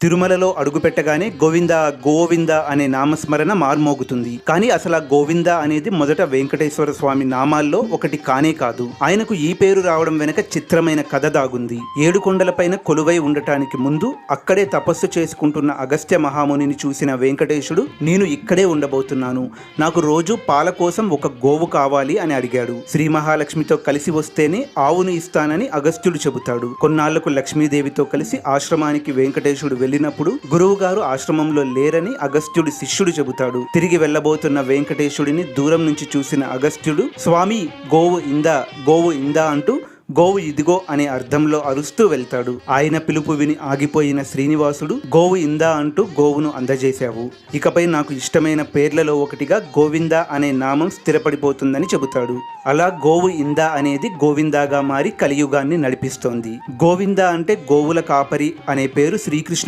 తిరుమలలో అడుగుపెట్టగానే గోవింద గోవింద అనే నామస్మరణ మార్మోగుతుంది. కానీ అసలు ఆ గోవింద అనేది మొదట వెంకటేశ్వర స్వామి నామాల్లో ఒకటి కానే కాదు. ఆయనకు ఈ పేరు రావడం వెనక చిత్రమైన కథ దాగుంది. ఏడుకొండలపైన కొలువై ఉండటానికి ముందు అక్కడే తపస్సు చేసుకుంటున్న అగస్త్య మహామునిని చూసిన వెంకటేశుడు నేను ఇక్కడే ఉండబోతున్నాను. నాకు రోజు పాల కోసం ఒక గోవు కావాలి అని అడిగాడు. శ్రీ మహాలక్ష్మితో కలిసి వస్తేనే ఆవును ఇస్తానని అగస్త్యుడు చెబుతాడు. కొన్నాళ్ళకు లక్ష్మీదేవితో కలిసి ఆశ్రమానికి వెంకటేశుడు వెళ్ళినప్పుడు గురువు గారు ఆశ్రమంలో లేరని అగస్త్యుడి శిష్యుడు చెబుతాడు. తిరిగి వెళ్ళబోతున్న వెంకటేశుడిని దూరం నుంచి చూసిన అగస్త్యుడు స్వామి గోవు ఇందా గోవు ఇందా అంటూ గోవు ఇదిగో అనే అర్థంలో అరుస్తూ వెళ్తాడు. ఆయన పిలుపు విని ఆగిపోయిన శ్రీనివాసుడు గోవు ఇందా అంటూ గోవును అందజేశావు. ఇకపై నాకు ఇష్టమైన పేర్లలో ఒకటిగా గోవింద అనే నామం స్థిరపడిపోతుందని చెబుతాడు. అలా గోవు ఇందా అనేది గోవిందాగా మారి కలియుగాన్ని నడిపిస్తోంది. గోవింద అంటే గోవుల కాపరి అనే పేరు శ్రీకృష్ణుడి